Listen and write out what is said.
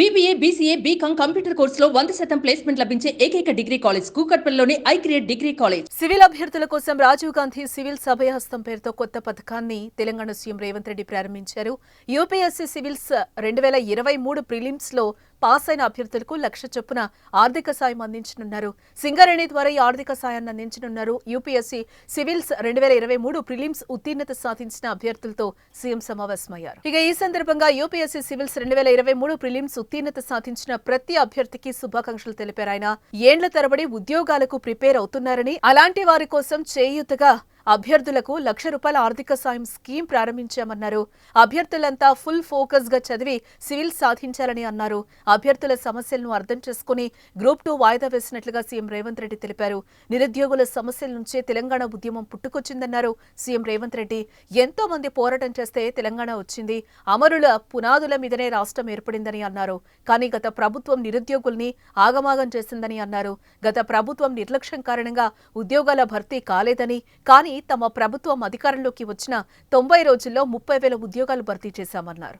BBA BCA BCom computer కోర్సులో వంద శాతం ప్లేస్మెంట్ లభించే ఏకైక degree college కూకట్పల్లిలోని I create degree college civil అభ్యర్థుల కోసం రాజీవ్ గాంధీ సివిల్ సభయహస్తం పేరుతో కొత్త పథకాన్ని తెలంగాణ సీఎం రేవంత్ రెడ్డి ప్రారంభించారు. యూపీఎస్సీ సివిల్స్ రెండు వేల ఇరవై మూడు ప్రిలిమ్స్లో పాస్ అయిన అభ్యర్థులకు లక్ష చొప్పున ఆర్థిక సాయం అందించనున్నారు. సింగరేణి ద్వారా ఈ ఆర్థిక సాయాన్ని అందించనున్నారు. యూపీఎస్సీ సివిల్స్ రెండు వేల ఇరవై మూడు ప్రిలిమ్స్ ఉత్తీర్ణత సాధించిన అభ్యర్థులతో సీఎం సమావేశమయ్యారు. ఇక ఈ సందర్భంగా యూపీఎస్సీ సివిల్స్ రెండు వేల ఇరవై మూడు ప్రిలిమ్స్ ఉత్తీర్ణత సాధించిన ప్రతి అభ్యర్థికి శుభాకాంక్షలు తెలిపారు ఆయన. ఏండ్ల తరబడి ఉద్యోగాలకు ప్రిపేర్ అవుతున్నారని అలాంటి వారి కోసం చేయూతగా అభ్యర్థులకు లక్ష రూపాయల ఆర్థిక సాయం స్కీమ్ ప్రారంభించామన్నారు. అభ్యర్థులంతా ఫుల్ ఫోకస్గా చదివి సివిల్ సాధించాలని అన్నారు. అభ్యర్థుల సమస్యలను అర్థం చేసుకుని గ్రూప్ టూ వాయిదా వేసినట్లుగా సీఎం రేవంత్ రెడ్డి తెలిపారు. నిరుద్యోగుల సమస్యల నుంచే తెలంగాణ ఉద్యమం పుట్టుకొచ్చిందన్నారు సీఎం రేవంత్ రెడ్డి. ఎంతో మంది పోరాటం చేస్తే తెలంగాణ వచ్చింది. అమరుల పునాదుల మీదనే రాష్ట్రం ఏర్పడిందని అన్నారు. కానీ గత ప్రభుత్వం నిరుద్యోగుల్ని ఆగమాగం చేసిందని అన్నారు. గత ప్రభుత్వం నిర్లక్ష్యం కారణంగా ఉద్యోగాల భర్తీ కాలేదని కానీ తమ ప్రభుత్వం అధికారంలోకి వచ్చిన తొంభై రోజుల్లో ముప్పై వేల ఉద్యోగాలు భర్తీ చేశామన్నారు.